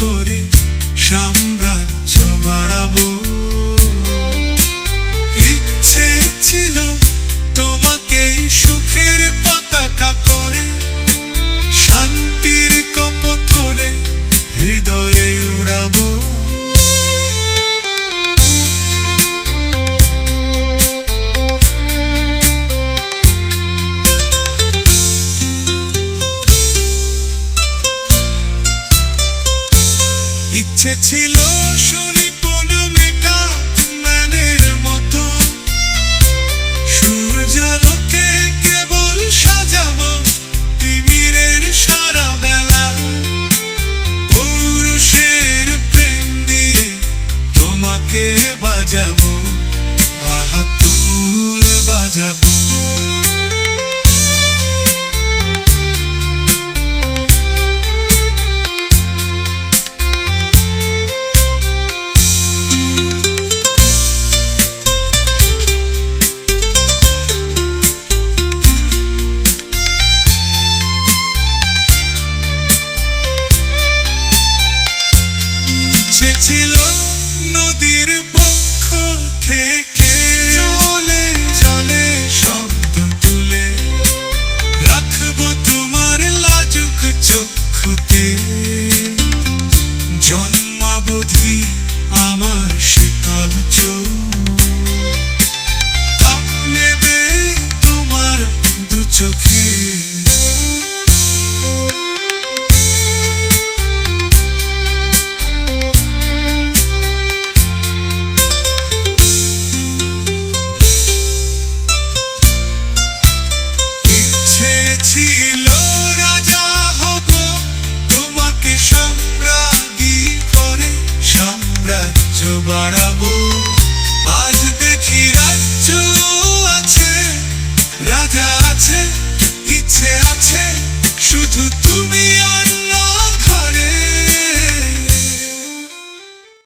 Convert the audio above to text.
করে সাম্রাজ্য বাড়াবো? ইচ্ছে ছিল তোমাকে সুখে ইচ্ছে ছিল শুনি কোনো মেকআপ ম্যানের মতো। সূর্যালোকে কেবল সাজাবো তিমিরের সারা বেলা। পুরুষের প্রেম দিয়ে তোমাকে বাজাবো বাহাতুল বাজাবো। ছিল নদীর পক্ষ থেকে। চলে চলে, শব্দ তুলে। রাখব তোমার লাজুক চক্ষুতে। জন্মাবধি আমার শীতল চোখ। বাড়াবো। আজ দেখি রাজ্য আছে রাজা আছে ইচ্ছে আছে শুধু তুমি